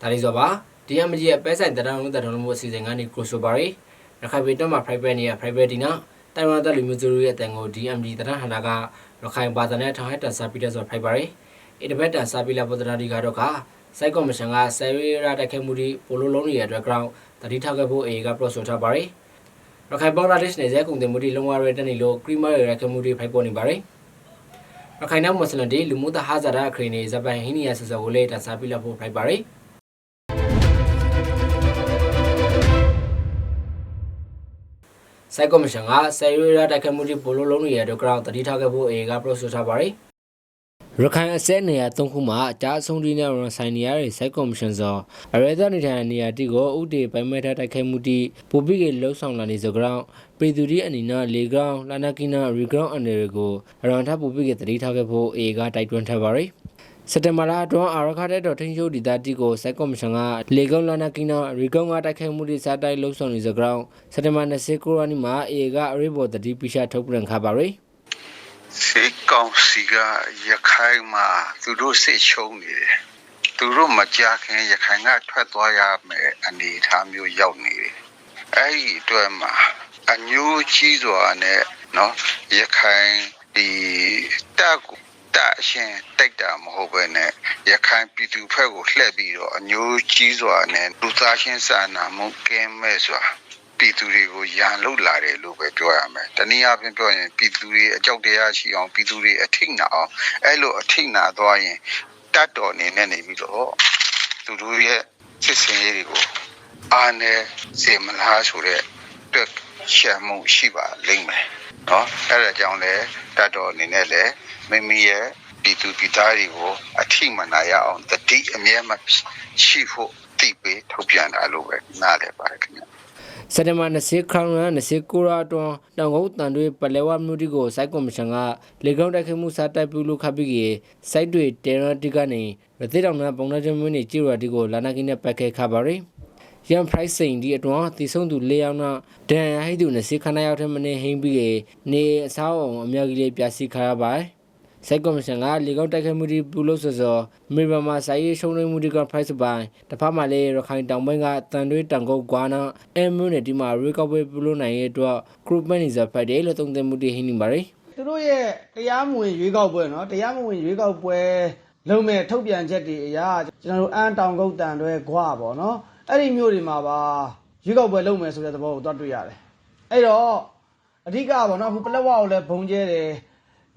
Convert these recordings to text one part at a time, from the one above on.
ဒါလေးဆိုပါဒီအမကြီးရဲ့ပဲဆိုင်တရံလုံးတရံလုံးမှုအစီအစဉ်ကနေကိုဆိုပါရီရခိုင်ပြည်တော့မှာ private နေရ private ဒီနော်တိုင်ဝမ်တပ်လူမျိုးစုရဲ့အတန်ကို DMD တရံဟန္တာကရခိုင်ဘာသာနဲ့ထောင်ဟက်တန်စာပြီးတဲ့ဆို private အင်တဘက်တန်စာပြီးလာပေါ်တရာဒီကတော့ကစိုက်ကော်မရှင်ကဆယ်ရီရာတက်ခဲမှုဒီပိုလိုလုံးရဲ့အတွက် ground တတိထောက်ခဲ့ဖို့အေကပရော့ဆိုထားပါရီရခိုင်ဘင်္ဂလားဒေ့ရှ်နယ်စဲကုန်တင်မှုဒီလုံဝရဲတက်နေလို့ creamer ရရက်မှုဒီဖိုက်ပေါ်နေပါရီရခိုင်နောက်မွတ်စလင်တွေလူမှုတဟာဇာရအခရီးနေဇပန်ဟင်းနီယာဆဆကိုလေးတန်စာပြီးလာဖို့ဖိုက်ပါရီ စိုက်ကော်မရှင်ကဆယ်ရီရာတက်ခဲမှုဒီပိုလိုလုံးရဲ့အတွက် ground တတိထောက်ခဲ့ဖို့အေကပရော့ဆိုထားပါရီရခိုင်အစဲနေရာ၃ခုမှာအကြအဆုံးဒီနဲ့ရဆိုင်နေရတဲ့စိုက်ကော်မရှင်စောအရဲသားနေထိုင်နေရာတိကိုဥတီပိုင်မဲ့ထားတိုက်ခိုက်မှုတိပိုပိကေလှုပ်ဆောင်လာနေစကြောင်းပြည်သူဒီအနေနဲ့လေကောင်းလာနာကီနာရီဂရောင်းအနေကိုအရွန်ထပ်ပိုပိကေတတိထားခဲ့ဖို့အေကတိုက်တွန်းထားပါရယ် စက်တင်ဘာလအတွင်းအာရခတဲ့တော်ထင်းရုပ်ဒီတာတီကိုစိုက်ကော်မရှင်ကလေကုန်းလနာကင်းနာရီကုန်းကတိုက်ခိုက်မှုတွေစတိုက်လှုပ်ဆောင်နေစကောင်စက်တင်ဘာ29ရက်နေ့မှာအေကအရေးပေါ်တတိပိရှာထုတ်ပြန်ခါပါရယ်စေကောင်စီကရခိုင်မှာသူတို့စစ်ချုံနေတယ်သူတို့မကြခင်ရခိုင်ကထွက်သွားရမယ်အနေအထားမျိုးရောက်နေတယ်အဲ့ဒီအတွက်မှာအညိုးကြီးစွာနဲ့နော်ရခိုင်ဒီတက်ကို တက်အရှင်တိတ်တာမဟုတ်ပဲနဲ့ရခိုင်ပြည်သူဖက်ကိုလှည့်ပြီးတော့အညိုးကြီးစွာနဲ့လူသားချင်းစာနာမှုကင်းမဲ့စွာပြည်သူတွေကိုရန်လုလာတယ်လို့ပဲပြောရမယ်။တနည်းအားဖြင့်ပြောရင်ပြည်သူတွေအကြောက်တရားရှိအောင်ပြည်သူတွေအထိတ်နာအောင်အဲ့လိုအထိတ်နာသွားရင်တတ်တော်အနေနဲ့နေပြီးတော့သူတို့ရဲ့စစ်စင်ရေးတွေကိုအာနယ်စေမလားဆိုတဲ့အတွက်ရှမ်းမှုရှိပါလိမ့်မယ်။နော်အဲ့ဒါကြောင့်လေတတ်တော်အနေနဲ့လည်း မိမိရဲ့ပြည်သူပြည်သားတွေကိုအထိမနာရအောင်တတိအမြဲမှရှိဖို့တိပေးထုတ်ပြန်တာလို့ပဲနားလည်ပါတယ်ခင်ဗျာစက်တဘာ20ခရောင်းနဲ့29ရာတွန်တောင်ကုန်းတန်တွေပလဲဝမြို့တီကိုစိုက်ကော်မရှင်ကလေကောင်းတိုက်ခတ်မှုစားတိုက်ပြုလို့ခပ်ပြီးကေစိုက်တွေတေရတီကနေရသေးတောင်နဲ့ပုံနှချင်းမင်းနေကြည်ရတီကိုလာနာကင်းနဲ့ပတ်ခဲခါပါရီရန် price စိန်ဒီအတွန်းတီဆုံးသူ၄ယောက်နဲ့ဒန်ရဟိသူ20ခဏရောက်တဲ့မနေ့ဟင်းပြီးကေနေအစားအောင်အများကြီးလေးပြစီခါရပါ စိုက်ကော်မရှင်ကလေကောင်းတိုက်ခတ်မှုတီပြုလို့ဆိုစောမေဘမှာစိုက်ရေးရှုံးနေမှုတီက price ပိုင်းတစ်ဖက်မှာလေရခိုင်တောင်ပိုင်းကတန်တွေးတန်ကုတ်ကွာနာအဲမွန်းနဲ့ဒီမှာ recovery ပြုလို့နိုင်ရဲ့အတွက် group manager ဖတ်တယ်လို့သုံးသပ်မှုတီဟင်းနေပါရီ သူတို့ရဲ့တရားမဝင်ရွေးကောက်ပွဲเนาะတရားမဝင်ရွေးကောက်ပွဲလုံးမဲ့ထုတ်ပြန်ချက်တွေအရာကျွန်တော်တို့အန်းတောင်ကုတ်တန်တွဲခွာပေါ့เนาะအဲ့ဒီမျိုးတွေမှာပါရွေးကောက်ပွဲလုံးမယ်ဆိုတဲ့သဘောကိုသွားတွေ့ရတယ်အဲ့တော့အဓိကပေါ့เนาะအခုပလက်ဝကိုလည်းဘုံကျဲတယ်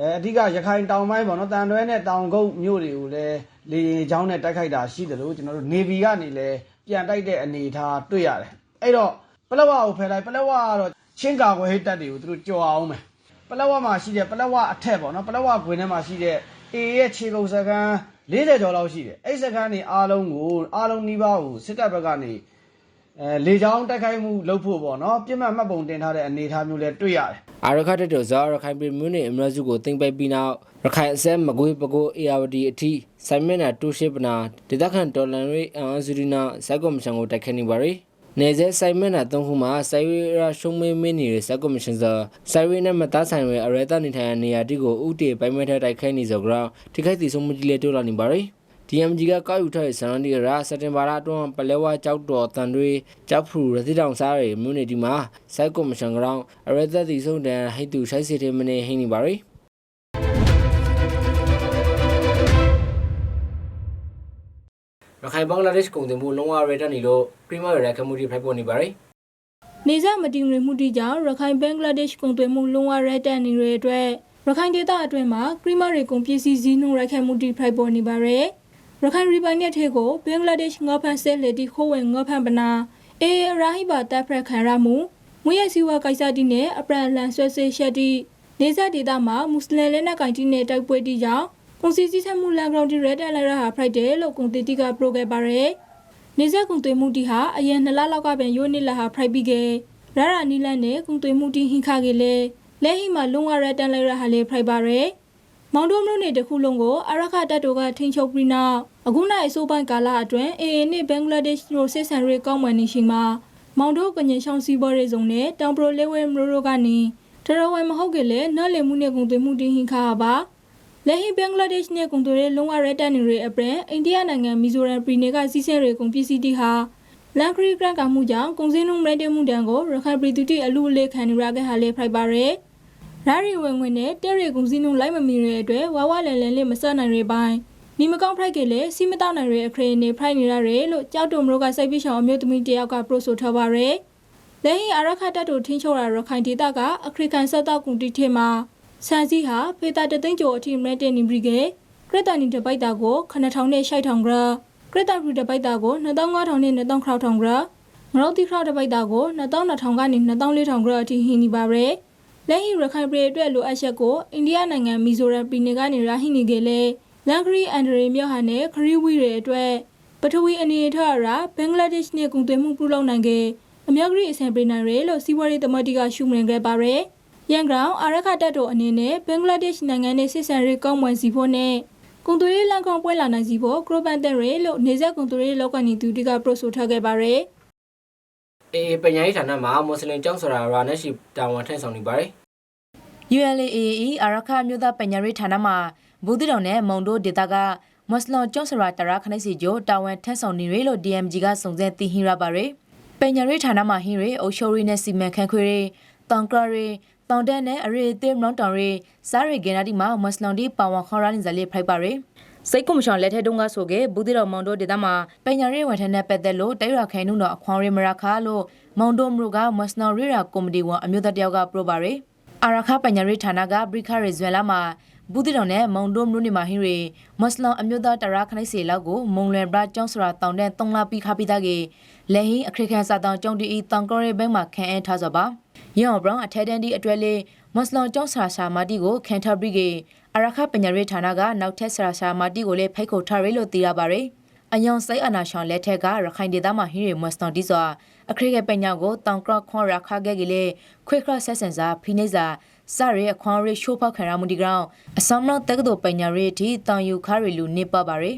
အဲအဓိကရခိုင်တောင်ပိုင်းပေါ့နော်တန်တွဲနဲ့တောင်ကုန်းမြို့တွေကိုလည်းလေရင်ချောင်းနဲ့တိုက်ခိုက်တာရှိတယ်လို့ကျွန်တော်တို့ Navy ကနေလည်းပြန်တိုက်တဲ့အနေထားတွေ့ရတယ်အဲ့တော့ပလက်ဝကိုဖယ်လိုက်ပလက်ဝကတော့ချင်းကာကွယ်ဟစ်တပ်တွေကိုသူတို့ကြော်အောင်မယ်ပလက်ဝမှာရှိတဲ့ပလက်ဝအထက်ပေါ့နော်ပလက်ဝခွင်ထဲမှာရှိတဲ့ A ရဲ့ခြေကုပ်စကန်40ကျော်လောက်ရှိတယ်အဲ့စကန်တွေအားလုံးကိုအားလုံးနှီးပါးကိုစစ်တပ်ဘက်ကနေ အဲလေချောင်းတိုက်ခိုက်မှုလုပ်ဖို့ပေါ့နော်ပြစ်မှတ်မှတ်ပုံတင်ထားတဲ့အနေအထားမျိုးလည်းတွေ့ရတယ်အာရခတ်တဲ့ဇာရခိုင်ပြည်မြို့နယ်အမရစုကိုတင်ပိုက်ပြီးနောက်ရခိုင်အစဲမကွေးပကိုးအေယာဝတီအထိစိုင်မနာတူရှိပနာဒေသခံဒေါ်လန်ရေးအန်ဇူရီနာစိုက်ကော်မရှင်ကိုတိုက်ခတ်နေပါရီနေစဲဆိုင်မနာသုံးခုမှာစိုင်ရရှုံးမေးမင်းနေတဲ့စိုက်ကော်မရှင်စာစိုင်ရနဲ့မသားဆိုင်ရဲ့အရဲတာနေထိုင်ရာနေရာတိကိုဥတီပိုင်မဲထတိုက်ခိုက်နေစောကြောင်းထိခိုက်တီဆုံးမှုကြီးလေးတိုးလာနေပါရီ DMG ကကောက်ယူထားတဲ့ဇန်နဒီရာစက်တင်ဘာလအတွင်းပလဲဝကြောက်တော်တန်တွေကြောက်ဖူရတိတောင်စားတွေမြို့နယ်ဒီမှာစိုက်ကော်မရှင်ကောင်အရသက်တီဆုံးတန်ဟိတ်တူရှိုက်စီတဲ့မနေဟင်းနေပါရီရခိုင်ဘင်္ဂလားဒေ့ရှ်ကုန်တင်မှုလုံးဝရတက်နေလို့ပရီမာရခမှုတွေဖိုက်ပေါ်နေပါရီနေဆက်မတည်ငြိမ်မှုတိကြောင့်ရခိုင်ဘင်္ဂလားဒေ့ရှ်ကုန်သွယ်မှုလုံးဝရဲတက်နေတဲ့အတွက်ရခိုင်ဒေသအတွင်းမှာခရီးမတွေကုန်ပစ္စည်းစည်းနှုန်းရိုက်ခတ်မှုတိဖိုက်ပေါ်နေပါရယ် ရခိုင်ရီပိုင်နယ်ထဲကိုဘင်္ဂလားဒေ့ရှ်ငေါဖန်ဆဲလေတီခိုးဝင်ငေါဖန်ပနာအေရာဟိဘာတပ်ဖရက်ခံရမှုငွေရစီဝါကိစ္စတိနဲ့အပရန်လန်ဆွဲဆွဲရှက်တိနေဆက်ဒေသမှာမွတ်စလင်လက်နက်ကင်တီနဲ့တိုက်ပွဲတိကြောင့်ကုန်စည်စည်းထမှုလန်ဂရောင်တီရဲတက်လိုက်ရဟာဖိုက်တယ်လို့ကုန်တီတီကပရိုခဲ့ပါရယ်နေဆက်ကုန်သွယ်မှုတိဟာအရင်နှစ်လလောက်ကပင်ယိုနစ်လာဟာဖိုက်ပြီးခဲ့ရရနီလန်နဲ့ကုန်သွယ်မှုတိဟင်ခါကေလေလဲဟိမှာလုံဝရတန်လိုက်ရဟာလေဖိုက်ပါရယ် မောင်တိုးမြို့နယ်တစ်ခုလုံးကိုအရခတပ်တို့ကထိန်ချုပ်ပြီးနောက်အခုနိုင်အစိုးပိုင်းကာလအတွင်းအေအေနဲ့ဘင်္ဂလားဒေ့ရှ်တို့ဆက်ဆံရေးကောင်းမွန်နေရှိမှာမောင်တိုးကညင်ချောင်းစီးပေါ်ရေးစုံနဲ့တောင်ပရိုလဲဝဲမရိုရိုကနေတရဝဲမဟုတ်ကလေးနော်လေမှုနဲ့ကုန်သွယ်မှုတင်းဟင်ခါပါလက်ဟိဘင်္ဂလားဒေ့ရှ်နဲ့ကုန်သွယ်ရေးလုံဝရဲတက်နေတွေအပြင်အိန္ဒိယနိုင်ငံမီဇိုရမ်ပြည်နယ်ကစီးဆင်းတွေကုန်ပစ္စည်းတီဟာလန်ခရီဂရန်ကမှုကြောင့်ကုန်စည်နှုန်းမရတဲ့မှုတန်ကိုရခိုင်ပြည်သူတိအလူအလေးခံနေရခဲ့ဟာလေဖိုက်ပါရယ် ရာရီဝင်ဝင်နဲ့တဲ့ရီကုန်စည်နှုန်းလိုက်မမီတဲ့အတွက်ဝါဝလန်လန်လေးမဆတ်နိုင်ရပိုင်းနီမကောင်းဖိုက်ကလေးစီမတောက်နိုင်ရအခရေနေဖိုက်နေရတယ်လို့ကြောက်တုံမတို့ကစိုက်ပြီးရှောင်းအမျိုးသမီးတယောက်ကပရိုဆိုထားပါရယ်လက်ဟိအာရခတ်တပ်တို့ထင်းချိုးရရခိုင်ဒေသကအခရိကန်ဆက်တောက်ကုန်တီထဲမှာဆန်စီဟာဖေတာတသိန်းကျော်အထိမရတဲ့နေပြီကကရတန်နီတပိုက်တာကို9000နဲ့6000ဂရကရတန်ဖရီတပိုက်တာကို2500နဲ့2000ခရောက်ထောင်ဂရငရုတ်တိခရောက်တပိုက်တာကို2200ကနေ2400ဂရအထိဟင်းနေပါရယ် လက်ဟီရခိုင်ပြည်အတွက်လိုအပ်ချက်ကိုအိန္ဒိယနိုင်ငံမီဇိုရမ်ပြည်နယ်ကနေရဟိနေကြလေလန်ဂရီအန်ဒရီမြို့ဟာနဲ့ခရီးဝီတွေအတွက်ပထဝီအနေအထားအရဘင်္ဂလားဒေ့ရှ်နဲ့ကုန်သွယ်မှုပြုလုပ်နိုင်ခဲ့အမျိုးဂရီအဆင်ပြေနိုင်ရလို့စီးပွားရေးသမတိကရှုမြင်ခဲ့ပါရယ်ရန်ကောင်အာရခတက်တို့အနေနဲ့ဘင်္ဂလားဒေ့ရှ်နိုင်ငံနဲ့စစ်ဆန်ရေးကောင်းမွန်စီဖို့နဲ့ကုန်သွယ်ရေးလမ်းကောင်းပွဲလာနိုင်စီဖို့ဂရိုဘန်တဲ့ရဲလို့နေဆက်ကုန်သွယ်ရေးလောက်ကနေသူတွေကပရိုဆိုထားခဲ့ပါရယ် အေးပညာရေးဌာနမှာမွတ်စလင်ကျောင်းဆိုတာရာနဲ့ရှိတာဝန်ထမ်းဆောင်နေပါတယ် ULAAE အာရခမြို့သားပညာရေးဌာနမှာဘူးတိတောင်နဲ့မုံတို့ဒေတာကမွတ်စလင်ကျောင်းစရာတရာခနိုင်စီကျိုတာဝန်ထမ်းဆောင်နေရလို့ DMG ကစုံစမ်းသိဟင်ရပါရယ်ပညာရေးဌာနမှာဟင်းရအုပ်ချုပ်ရေးနဲ့စီမံခန့်ခွဲရေးတောင်ကရရေးတောင်တန်းနဲ့အရေးသေးမနောင်တောင်ရေးစားရီဂန်နာဒီမှာမွတ်စလင်ဒီပါဝန်ခေါ်ရနေကြလေဖိုက်ပါရယ် စိတ်ကုမရှောင်လက်ထက်တုန်းကဆိုခဲ့ဘူးတိတော်မောင်တို့ဒေသမှာပညာရေးဝန်ထမ်းနဲ့ပတ်သက်လို့တိုက်ရခိုင်နှုံတော့အခွန်ရမရခါလို့မောင်တို့မတို့ကမွတ်စလင်ရေးရာကော်မတီဝန်အမျိုးသားတယောက်ကပရိုပါရယ်အာရခပညာရေးဌာနကဘရိခရေဇွဲလာမှာဘူးတိတော်နဲ့မောင်တို့မျိုးနေမှာဟင်းရီမွတ်စလင်အမျိုးသားတရာခနိုင်စီလောက်ကိုမုံလွယ်ဘရာကျောင်းစရာတောင်တဲ့၃လပြီးခါပြီးသားကေလဲဟင်းအခရခန်စာတောင်ကျောင်းတီတောင်ကောရဲဘဲမှာခန့်အဲထားစောပါရောင်ဘရောင်းအထက်တန်းဒီအတွဲလေးမွတ်စလင်ကျောင်းစရာရှာမာတီကိုခန့်ထားပြီးကေ အာရခပညာရေးဌာနကနောက်ထပ်စရာရှာမာတီကိုလည်းဖိတ်ခေါ်ထားရလို့သိရပါရယ်အယောင်စိတ်အနာရှောင်လက်ထက်ကရခိုင်ဒေသမှာဟင်းရီမွတ်စလင်တီစွာအခရခပညာကိုတောင်ကရခွန်ရခခဲ့ကေလေခွေခရဆက်ဆန်စာဖိနေစာစရဲအခွန်ရီရှိုးဖောက်ခံရမှုဒီကောင်အစမလောက်တက္ကသိုလ်ပညာရေးအထိတောင်ယူခရီလူနေပပါရယ်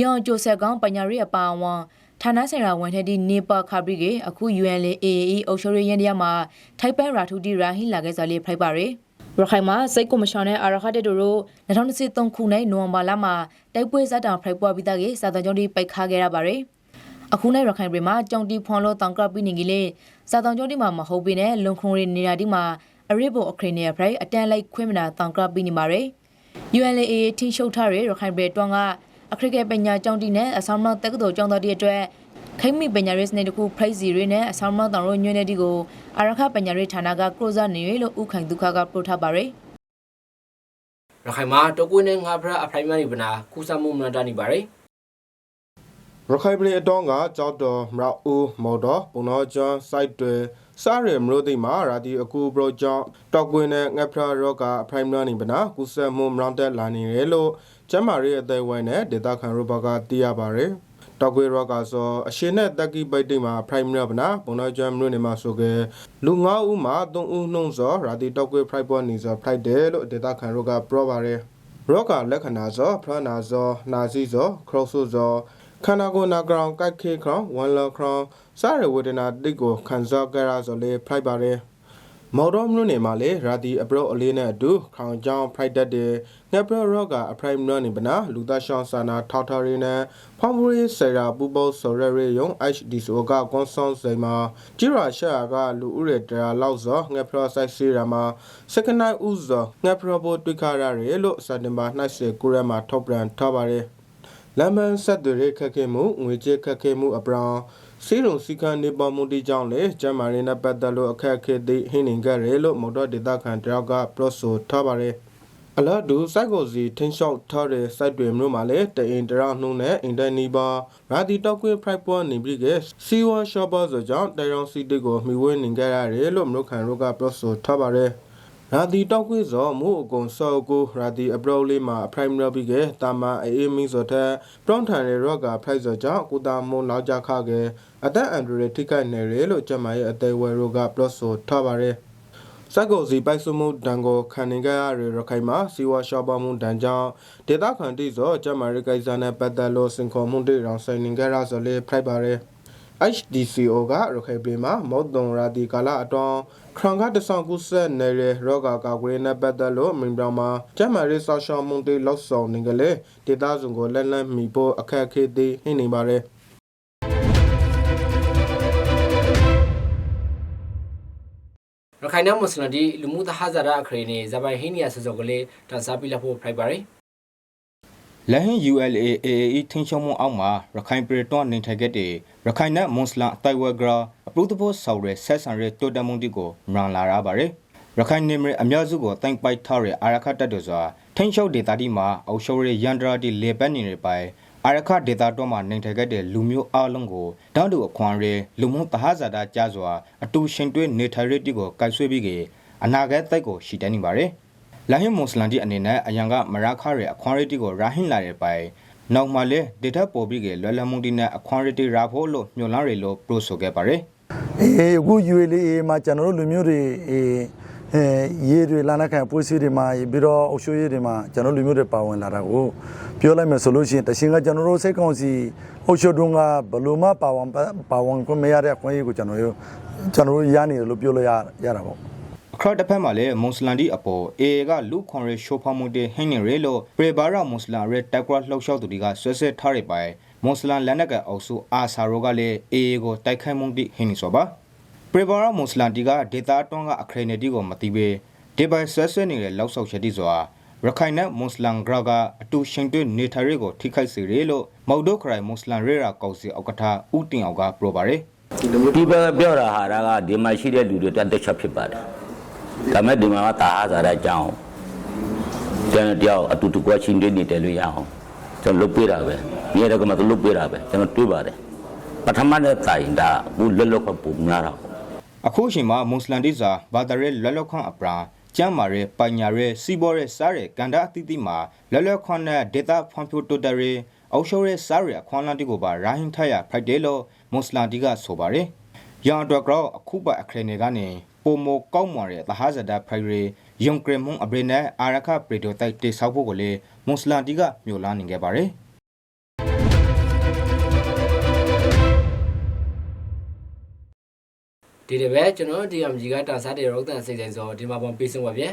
ရောင်ကျိုဆက်ကောင်ပညာရေးအပါအဝင်ဌာနဆိုင်ရာဝန်ထမ်းဒီနေပါခါဘရီကအခု UNLAAE အုပ်ချုပ်ရေးရင်းတရားမှာထိုက်ပန်ရာထူတီရာဟိလာခဲ့စားလေးဖိုက်ပါရယ် ရခိုင်မှာစိတ်ကိုမရှောင်တဲ့အာရခတက်တို့တို့2023ခုနှစ်နိုဝင်ဘာလမှာတိုက်ပွဲဇက်တောင်ဖိုက်ပွားပြီးသားကစာတန်ကျောင်းဒီပိုက်ခါခဲ့ရပါရယ်အခုနိုင်ရခိုင်ပြည်မှာကြောင်တီဖွန်လို့တောင်ကပ်ပြီးနေကြီးလေစာတောင်ကျောင်းဒီမှာမဟုတ်ပေနဲ့လုံခုံရီနေရာဒီမှာအရိဘိုအခရနေဖရိုက်အတန်လိုက်ခွင့်မနာတောင်ကပ်ပြီးနေပါရယ် ULA ထိရှုပ်ထားတဲ့ရခိုင်ပြည်တွန်းကအခရကပညာကျောင်းတီနဲ့အဆောင်မတက္ကသိုလ်ကျောင်းသားတွေအတွက် ခိမ့်မီပညာရေးစနစ်တခုဖိတ်စီရင်းနဲ့အဆောင်မတောင်ရိုညွန်းတဲ့ဒီကိုအာရခပညာရေးဌာနကကရိုဇာနေရလို့ဥခိုင်ဒုက္ခကပရိုထားပါရယ်ရခိုင်မှာတောကွေးနဲ့ငါဖရအဖရိုင်မန်ဒီပနာကူစာမှုမနတာနေပါတယ်ရခိုင်ပြည်အတောင်းကကြောက်တော်မရအိုးမော်တော်ပုံတော်ကျွန်းစိုက်တွေစားရမလို့သိမှာရာဒီအကူပရိုကြောင့်တောက်ကွင်းနဲ့ငှက်ဖရာရောကအဖရိုင်မန်နီပနာကူဆက်မှုမရောတက်လာနေတယ်လို့ကျမ်းမာရေးအသေးဝိုင်းနဲ့ဒေတာခန်ရောဘကသိရပါတယ် တောက်ကွေရောကဆိုအရှင်နဲ့တက်ကီပိတ်တိမှာဖရိုင်မန်ပနာပုံတော်ကျွန်းမြို့နေမှာဆိုကလူ9ဦးမှာ3ဦးနှုံစောရာဒီတောက်ကွေဖရိုက်ပေါ်နေစောဖရိုက်တယ်လို့ဒေတာခန်ရောကပြောပါတယ်ရောကလက္ခဏာစောဖရနာစောနာစီစောခရော့ဆိုစောခန္ဓာကိုယ်နာကောင်ကိုက်ခေခေါဝန်လခေါစားရဝေဒနာတိတ်ကိုခံစားကြရဆိုလေဖိုက်ပါတယ် မော်တော်မြို့နယ်မှာလေရာတီအပရောအလေးနဲ့အတူခေါင်ကြောင်ဖိုက်တတ်တဲ့ငှက်ပရောရောကအဖရိုင်မနော်နေပနာလူသားရှောင်းစာနာထောက်ထားရင်းနဲ့ဖောင်ဘူရီဆရာပူပေါဆော်ရရေယုံ HDSO ကကွန်ဆွန်စိမှာဂျီရာရှာကလူဦးရတရာလောက်စောငှက်ပရောဆိုင်စီရာမှာစကနိုင်ဦးစောငှက်ပရောဘတွေ့ခရရဲလို့စက်တင်ဘာ29ရက်မှာထုတ်ပြန်ထားပါတယ်လမ်းမဆက်တွေရခက်ခဲမှုငွေကြေးခက်ခဲမှုအပရောင်စီးရုံစီကံနေပေါ်မှုတိကြောင့်လေကျမ်းမာရေးနဲ့ပတ်သက်လို့အခက်အခဲသိဟင်းနေကြရဲလို့မော်တော်ဒေတာခန်တယောက်ကပြောဆိုထားပါတယ်အလားတူစိုက်ကိုစီထင်းလျှောက်ထားတဲ့စိုက်တွေမျိုးမှာလည်းတအင်တရနှုံးနဲ့အင်တာနီပါရာဒီတောက်ကွေဖရိုက်ပေါ်နေပြီးကစီဝါရှော့ပါဆိုကြောင့်တရောင်စီတိကိုမိဝဲနေကြရတယ်လို့မလို့ခံတို့ကပြောဆိုထားပါတယ် ရာဒီတောက်ကွေးစောမို့အကုံစောကိုရာဒီအပရောလေးမှာအပရိုင်မရပြီးကတာမအေးမင်းစောတဲ့ပရွန်ထန်ရဲ့ရော့ကဖိုက်စောကြောင့်ကုတာမုံနောက်ကြခကအသက်အန်ဒရထိခိုက်နေရလို့ကျမရဲ့အသေးဝဲရောကပလော့ဆိုထားပါတယ်စက်ကိုစီပိုက်စုမှုဒဏ်ကိုခံနေကြရတဲ့ရခိုင်မှာစီဝါရှော့ပါမှုဒဏ်ကြောင့်ဒေတာခန်တိစောကျမရဲ့ကိစ္စနဲ့ပတ်သက်လို့စင်ခေါ်မှုတွေတောင်ဆိုင်နေကြရဆိုလေဖိုက်ပါတယ် HDCO ကရခိုင်ပြည်မှာမုတ်တုံရာဒီကာလာအတွန်းခရံကတဆောင်ကုဆက်နေတဲ့ရောဂါကာကွယ်နဲ့ပတ်သက်လို့မင်းပြောင်မှာကျမရေးဆောက်ရှောက်မှုတွေလောက်ဆောင်နေကြလေဒေတာစုံကိုလက်လက်မီဖို့အခက်အခဲတွေနေနေပါတယ်ရခိုင်နယ်မွတ်စလင်ဒီလူမှုသဟဇာတာအခရေနေဇပိုင်ဟင်းနီယာဆစောကလေးတန်စားပြလဖို့ဖိုက်ပါရယ် လဟင် ULAAE ထင်းချုံမှုအောက်မှာရခိုင်ပြည်တော်နေထိုင်ခဲ့တဲ့ရခိုင်နဲ့မွန်စလန်အတိုင်ဝဲဂရာအပရုသဘောဆော်ရဲဆက်ဆံရဲတိုတမုန်တီကိုမရန်လာရပါတယ်ရခိုင်နေမရအများစုကိုတိုင်ပိုက်ထားတဲ့အာရခတ်တပ်တို့စွာထင်းချုံဒေတာတီမှာအောက်ရှိုးရဲရန်ဒရာတီလေပတ်နေနေပိုင်အာရခဒေတာတော့မှာနေထိုင်ခဲ့တဲ့လူမျိုးအလုံးကိုတောင်းတူအခွန်ရဲလူမှုသဟဇာတာကြစွာအတူရှင်တွဲနေထိုင်ရတီကိုကိုက်ဆွေးပြီးကအနာဂတ်တိုက်ကိုရှိတန်းနေပါတယ် လာဟင်မွတ်စလန်တီအနေနဲ့အယံကမရာခရဲ့အခွန်ရတီကိုရာဟင်လာတဲ့ပိုင်နောက်မှလည်းဒေတာပေါ်ပြီးကလွယ်လမှုတီနဲ့အခွန်ရတီရာဖို့လို့ညွှန်လာရလို့ပရိုဆိုခဲ့ပါတယ်အေးအခု ULA မှာကျွန်တော်တို့လူမျိုးတွေအေးအဲရေတွေလာနာခံပွေးစီတွေမှာပြီးတော့အုပ်ချုပ်ရေးတွေမှာကျွန်တော်လူမျိုးတွေပါဝင်လာတာကိုပြောလိုက်မယ်ဆိုလို့ရှိရင်တရှင်ကကျွန်တော်တို့စိတ်ကောင်းစီအုပ်ချုပ်တုံးကဘလို့မပါဝင်ပါဝင်ခွင့်မရတဲ့အခွင့်အရေးကိုကျွန်တော်တို့ကျွန်တော်တို့ရနေတယ်လို့ပြောလို့ရရတာပေါ့ အခရတစ်ဖက်မှာလည်းမွတ်စလန်တီအပေါ်အေကလူခွန်ရရှိုးဖောက်မှုတဲ့ဟင်းနေရဲလို့ပရေဘာရာမွတ်စလန်ရဲတက်ကွာလှောက်လျှောက်သူတွေကဆွဲဆွဲထားရပိုင်မွတ်စလန်လက်နက်ကအုပ်စုအာဆာရိုကလည်းအေကိုတိုက်ခိုက်မှုတိဟင်းနေဆိုပါပရေဘာရာမွတ်စလန်တီကဒေတာတွန်းကအခရနေတီကိုမတိပေဒီပိုင်ဆွဲဆွဲနေတဲ့လောက်ဆောက်ချက်တီစွာရခိုင်နဲ့မွတ်စလန်ဂရာကအတူရှင်တွဲနေထိုင်ရဲကိုထိခိုက်စေရလို့မော်ဒိုခရိုင်မွတ်စလန်ရဲရာကောင်စီဥက္ကဋ္ဌဦးတင်အောင်ကပြောပါတယ်ဒီဘက်ပြောတာဟာကဒီမှာရှိတဲ့လူတွေတက်တက်ချက်ဖြစ်ပါတယ် ဒါမဲ့ဒီမှာကတာဟာစားတဲ့အကြောင်းကျွန်တော်တယောက်အတူတူကွာချင်းတွေနေတယ်လို့ရအောင်ကျွန်တော်လုပ်ပေးတာပဲမြေရကမှလုပ်ပေးတာပဲကျွန်တော်တွေးပါတယ်ပထမနဲ့တိုင်ဒါဘူးလွတ်လွတ်ကပုံများတာအခုအချိန်မှာမွတ်စလန်တိစာဘာသာရဲလွတ်လပ်ခွင့်အပရာကျမ်းမာရဲပညာရဲစီဘောရဲစားရဲကန်တာအသီးသီးမှာလွတ်လပ်ခွင့်နဲ့ဒေတာဖွံ့ဖြိုးတိုးတက်ရဲအောက်ရှိုးရဲစားရဲအခွန်လန်တီကိုပါရာဟင်ထရဖိုက်တယ်လို့မွတ်စလန်တီကဆိုပါတယ်။ရန်အတွက်ကတော့အခုပါအခရနေကနေ ပိုမိုကောက်မွန်တဲ့သဟာဇဒဖိုင်ရဲယုံကရမုံအဘရနဲ့အာရခပရီတိုတိုက်တေဆောက်ဖို့ကိုလေမွတ်စလန်တီကမြို့လာနေခဲ့ပါတယ်။ဒီတပဲကျွန်တော် DMG ကတန်စားတဲ့ရောတန်စိတ်ဆိုင်စောဒီမှာပုံပေးဆုံးပါဗျ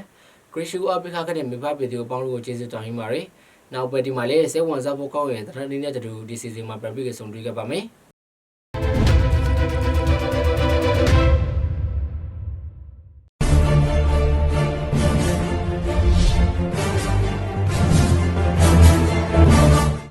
ခရစ်ရှူအပိခါကတဲ့မိဘပြည်သူအပေါင်းတို့ကိုကျေးဇူးတောင်းရင်းပါရယ်နောက်ပဲဒီမှာလည်းစေဝန်စားဖို့ကောင်းရင်တရန်နေနဲ့တူဒီစီစဉ်မှာပြန်ပြီးဆုံတွေ့ခဲ့ပါမယ်